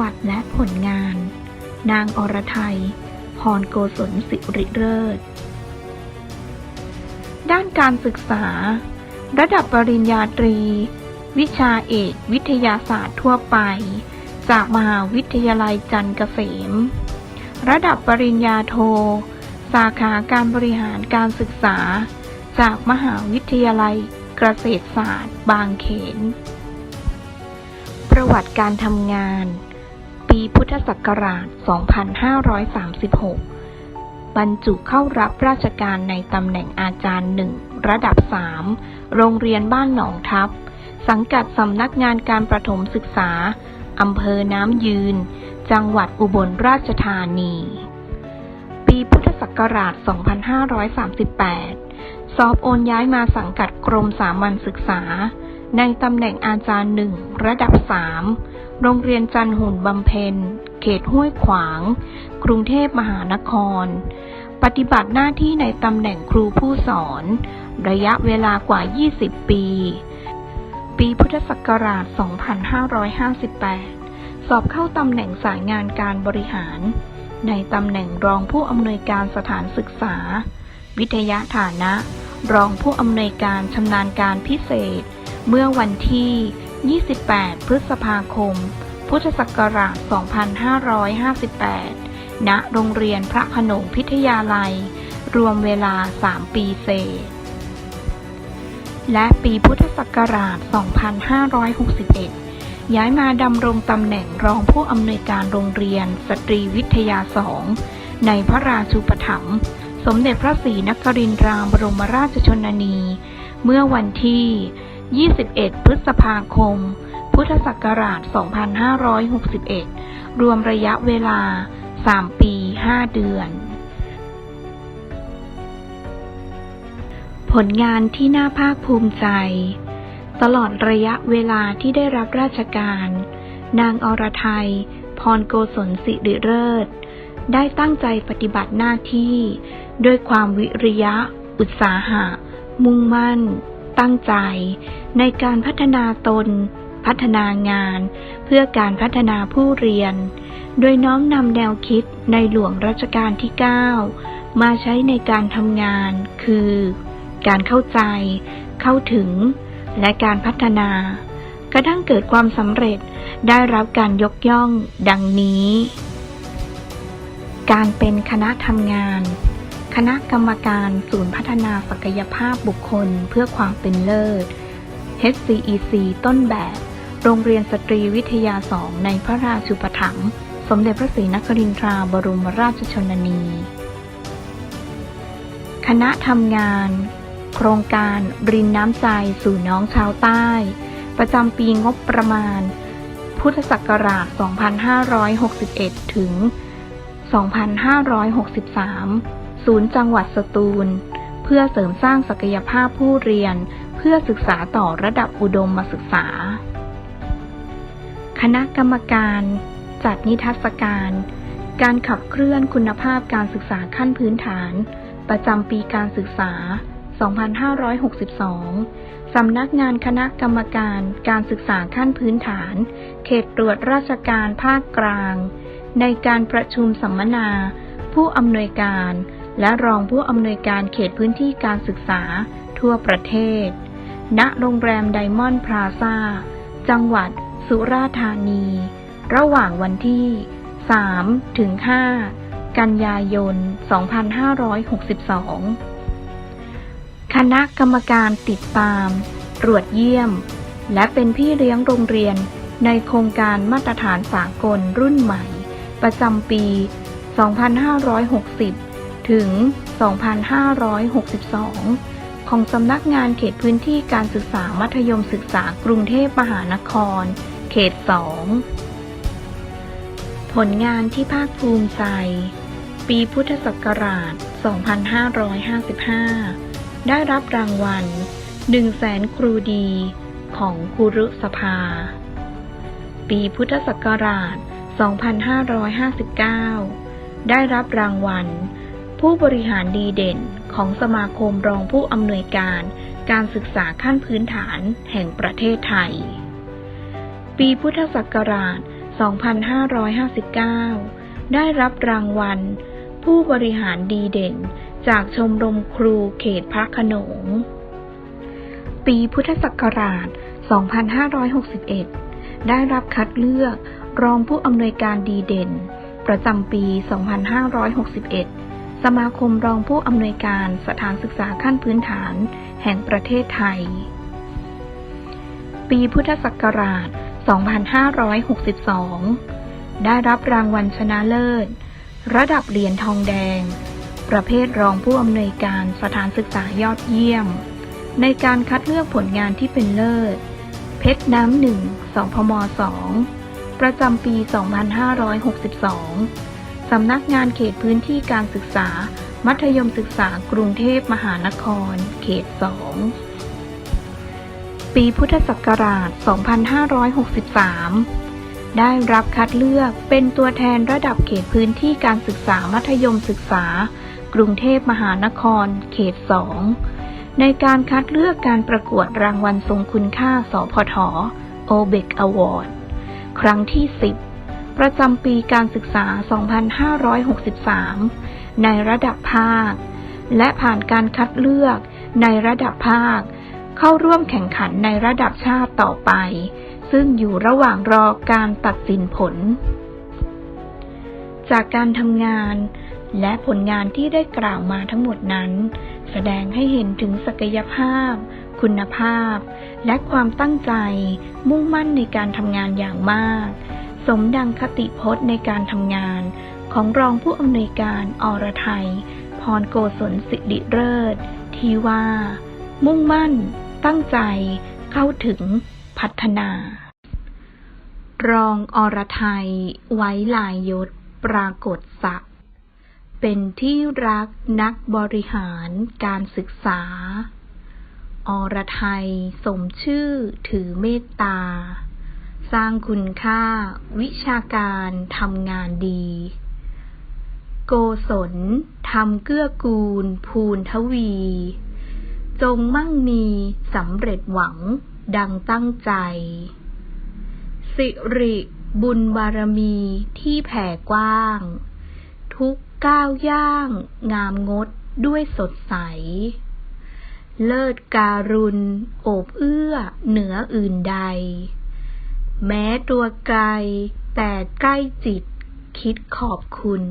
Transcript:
วัติและผลงาน นางอรไทย พรโกศลสิริเลิศด้านการศึกษา ระดับปริญญาตรี วิชาเอกวิทยาศาสตร์ทั่วไป จากมหาวิทยาลัยจันเกษม ระดับปริญญาโท สาขาการบริหารการศึกษา จากมหาวิทยาลัยเกษตรศาสตร์ บางเขน ประวัติการทำงาน ปีพุทธศักราช 2536 บรรจุเข้ารับราชการในตำแหน่งอาจารย์หนึ่งระดับ 3 โรงเรียนบ้านหนองทับ สังกัดสำนักงานการประถมศึกษา อำเภอน้ำยืน จังหวัดอุบลราชธานี ปีพุทธศักราช 2538 สอบโอนย้ายมาสังกัดกรมสามัญศึกษา ในตำแหน่งอาจารย์หนึ่งระดับ 3 โรงเรียนจันหุ่นบำเพ็ญ เขตห้วยขวาง กรุงเทพมหานคร ปฏิบัติหน้าที่ในตำแหน่งครูผู้สอน ระยะเวลากว่า 20 ปี ปีพุทธศักราช 2558 สอบเข้าตำแหน่งสายงานการบริหาร ในตำแหน่งรองผู้อำนวยการสถานศึกษา วิทยาฐานะ รองผู้อำนวยการชำนาญการพิเศษ เมื่อวันที่ 28 พฤษภาคม พุทธศักราช 2558 ณ โรงเรียนพระขนงพิทยาลัย รวมเวลา 3 ปีเศษ และปีพุทธศักราช 2561 ย้ายมาดำรงตำแหน่งรองผู้อำนวยการโรงเรียนสตรีวิทยาสองในพระราชูปถัมภ์สมเด็จพระศรีนครินทราบรมราชชนนี เมื่อวันที่ 21 พฤษภาคม พุทธศักราช 2561 รวมระยะเวลา 3 ปี 5 เดือน ผลงานที่น่าภาคภูมิใจ ตลอดระยะเวลาที่ได้รับราชการ นางอรไทย พรโกศลสิริเลิศได้ตั้งใจปฏิบัติหน้าที่ ด้วยความวิริยะ อุตสาหะ มุ่งมั่น ตั้งใจ ในการพัฒนาตน พัฒนางาน เพื่อการพัฒนาผู้เรียน โดยน้อมนำแนวคิดในหลวงรัชกาลที่ 9 มาใช้ในการทำงาน คือ การเข้าใจ เข้าถึง และการพัฒนากระทั่งเกิดความสำเร็จได้รับการยกย่องดังนี้ การเป็นคณะทำงาน คณะกรรมการศูนย์พัฒนาศักยภาพบุคคลเพื่อความเป็นเลิศ HCEC ต้นแบบ โรงเรียนสตรีวิทยาสองในพระราชูปถัมภ์สมเด็จพระศรีนครินทราบรมราชชนนี คณะทำงาน โครงการรินน้ำใจสู่น้องชาวใต้ ประจำปีงบประมาณ พุทธศักราช 2561 ถึง 2563 ศูนย์จังหวัดสตูล เพื่อเสริมสร้างศักยภาพผู้เรียน เพื่อศึกษาต่อระดับอุดมศึกษา คณะกรรมการ จัดนิทรรศการ การขับเคลื่อนคุณภาพการศึกษาขั้นพื้นฐาน ประจำปีการศึกษา 2562 สำนักงานคณะกรรมการการศึกษาขั้นพื้นฐาน เขตตรวจราชการภาคกลาง ในการประชุมสัมมนาผู้อำนวยการ และรองผู้อำนวยการเขตพื้นที่การศึกษา ทั่วประเทศ ณ โรงแรมไดมอนด์พลาซาจังหวัดสุราษฎร์ธานี ระหว่างวันที่ 3 ถึง 5 กันยายน 2562 คณะกรรมการติดตาม ตรวจเยี่ยม และเป็นพี่เลี้ยงโรงเรียนในโครงการมาตรฐานสากลรุ่นใหม่ ประจำปี 2560 ถึง 2562 ของสำนักงานเขตพื้นที่การศึกษามัธยมศึกษากรุงเทพมหานคร เขต 2 ผลงานที่ภาคภูมิใจ ปีพุทธศักราช 2555 ได้รับรางวัล 1 แสนครูดีของครูรุสภา ปีพุทธศักราช 2559 ได้รับรางวัล ผู้บริหารดีเด่นของสมาคมรองผู้อำนวยการ การศึกษาขั้นพื้นฐานแห่งประเทศไทย ปีพุทธศักราช 2559 ได้รับรางวัล ผู้บริหารดีเด่น จากชมรมครูเขตพระขนง ปีพุทธศักราช 2561 ได้รับคัดเลือกรองผู้อำนวยการดีเด่น ประจำปี 2561 สมาคมรองผู้อำนวยการสถานศึกษาขั้นพื้นฐาน แห่งประเทศไทย ปีพุทธศักราช 2562 ได้รับรางวัลชนะเลิศ ระดับเหรียญทองแดง ประเภทรองผู้อำนวยการสถานศึกษายอดเยี่ยม ในการคัดเลือกผลงานที่เป็นเลิศ เพชรน้ำหนึ่งสองพมสองประจำปี 2562 สำนักงานเขตพื้นที่การศึกษา มัธยมศึกษากรุงเทพมหานคร เขต 2 ปีพุทธศักราช 2563 ได้รับคัดเลือกเป็นตัวแทนระดับเขตพื้นที่การศึกษามัธยมศึกษา กรุงเทพมหานคร เขต 2 ในการคัดเลือกการประกวดรางวัลทรงคุณค่า สพทโอเบกอวอร์ดครั้งที่ 10 ประจำปีการศึกษา 2563 ในระดับภาค และผ่านการคัดเลือกในระดับภาค เข้าร่วมแข่งขันในระดับชาติต่อไป ซึ่งอยู่ระหว่างรอการตัดสินผล จากการทำงานและผลงานที่ได้กล่าวมาทั้งหมดนั้น แสดงให้เห็นถึงศักยภาพ คุณภาพ และความตั้งใจมุ่งมั่นในการทำงานอย่างมาก สมดังคติพจน์ในการทำงาน ของรองผู้อำนวยการอรไทย พรโกศลสิริเลิศที่ว่า มุ่งมั่น ตั้งใจ เข้าถึงพัฒนา รองอรไทย ไว้ลายยศปรากฏศักดิ์เป็นที่รักนักบริหารการศึกษา อรไทยสมชื่อถือเมตตา สร้างคุณค่า วิชาการทำงานดี โกศลทำเกื้อกูล ภูนทวี จงมั่งมีสำเร็จหวังดังตั้งใจ สิริบุญบารมีที่แผ่กว้าง ทุกก้าวย่าง งามงดด้วยสดใส เลิศการุณ โอบเอื้อเหนืออื่นใด แม้ตัวไกลแต่ใกล้จิตคิดขอบคุณ